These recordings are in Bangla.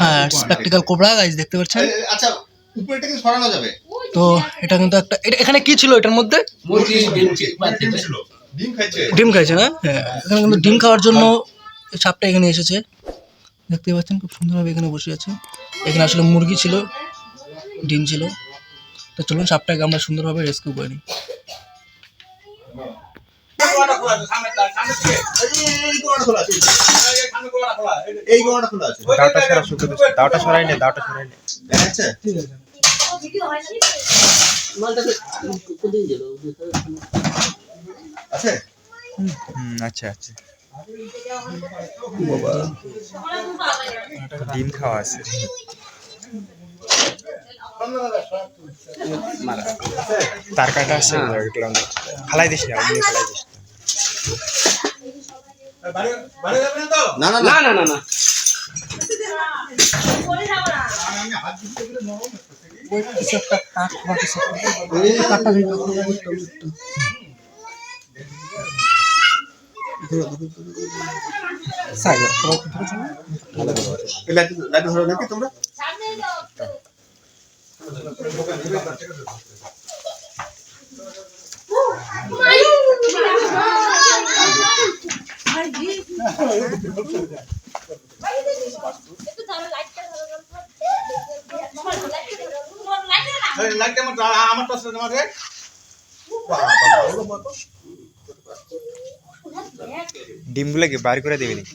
হ্যাঁ। কোবরা গাইজ দেখতে পাচ্ছেন? আচ্ছা উপরেটা কি সরানো যাবে? তো এটা কিন্তু একটা এটা- এখানে কি ছিল এটার মধ্যে? ডিম খাইছে। না? হ্যাঁ এখানে কিন্তু ডিম খাওয়ার জন্য সাপটা এখানে এসেছে। দেখতে পাচ্ছেন খুব সুন্দরভাবে এখানে বসে আছে। এখানে আসলে মুরগি ছিল ডিম ছিল। তো চলুন সাপটাকে আমরা সুন্দরভাবে রেস্কিউ করে নিই। এই কোণাটা খোলা আছে। এই কোণাটা খোলা আছে দাওটা সরা দাওটা সরাই নে দাওটা সরাই নে। দেখা যাচ্ছে আছে? হুম আচ্ছা আচ্ছা ডিম খাওয়া আছে। তার কাটা আছে আমরা ফালাই দিস না ফালাই দিস। না। না না না না না তোমরা তোমাকে ডিমগুলো কি বার করে দিবি নাকি?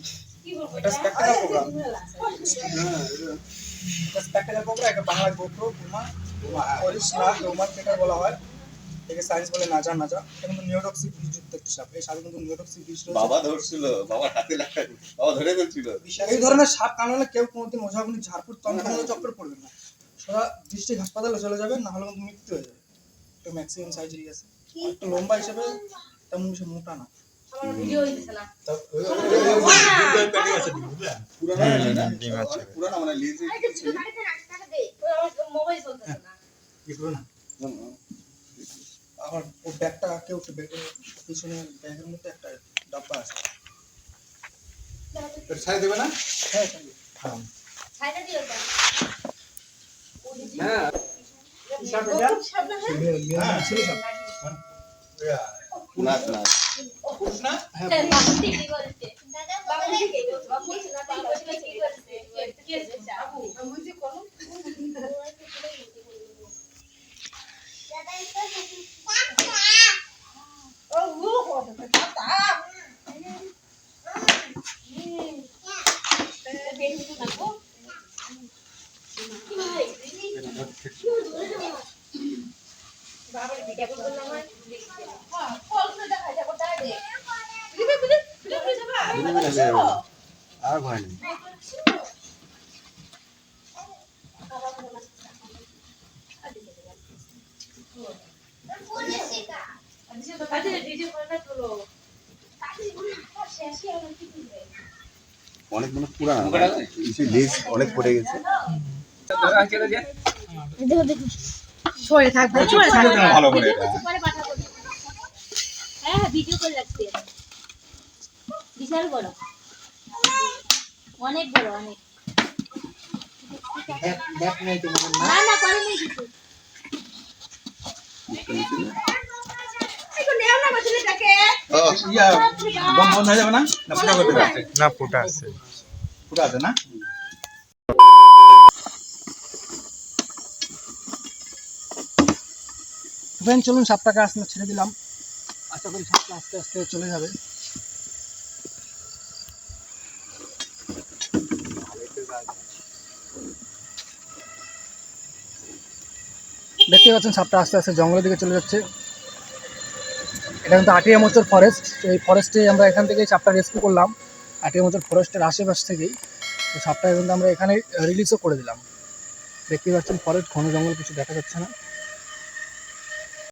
বলা হয়। একে সায়েন্স বলে নাজা নাজা এটা কিন্তু নিউরোটক্সিক বিষযুক্ত একটি সাপ এই সাপে কিন্তু নিউরোটক্সিক বিষ বাবা ধরছিল বাবা হাতে লাগা বাবা ধরে ফেলছিল এই ধরনের সাপ কামড়ালে কেউ কোনোদিন ওঝাগুনি ঝাড়পুর তন্ত্র চক্কর পড়বেন না সোজা ডিস্ট্রিক্ট হাসপাতালে চলে যাবেন না হলে কিন্তু মৃত্যু হয়ে যাবে একটু ম্যাক্সিমাম সার্জারি আছে একটু লম্বা হিসেবে তেমন বেশি মোটা না পুরানো মানে লিজে না ও ব্যাগটা কেউ একটু ব্যাগের পিছনে ব্যাগের মধ্যে একটা ডাব্বা আছে। ছাড়ি দেবে না? হ্যাঁ তাই। হ্যাঁ। মেয়ে- মেয়ে ছিল সাপ। না না আর ভয় নেই অনেক মানে পুরানো অনেক পড়ে গেছে। সরে থাকবে সরে থাকবে। ভালো করে। এটা পরে পাঠাবো। হ্যাঁ হ্যাঁ ভিডিও করে রাখছি। বিশাল বড়। অনেক বড় অনেক। না না করে কিছু হয়ে না ফুটা আছে। ফুটা আছে না? ফ্রেন্ড চলুন সাপটাকে আসতে ছেড়ে দিলাম। আশা করি সাপটা আস্তে আস্তে চলে যাবে। দেখতে পাচ্ছেন সাপটা আস্তে আস্তে জঙ্গলের দিকে চলে যাচ্ছে। এটা কিন্তু আটিয়া মোচর ফরেস্ট এই ফরেস্টে আমরা এখান থেকে সাপটা রেস্কিউ করলাম। আটিয়া মোচর ফরেস্টের আশেপাশ থেকেই। তো সাপটা কিন্তু আমরা এখানে রিলিজও করে দিলাম। দেখতে পাচ্ছেন ফরেস্ট ঘন জঙ্গল, কিছু দেখা যাচ্ছে না।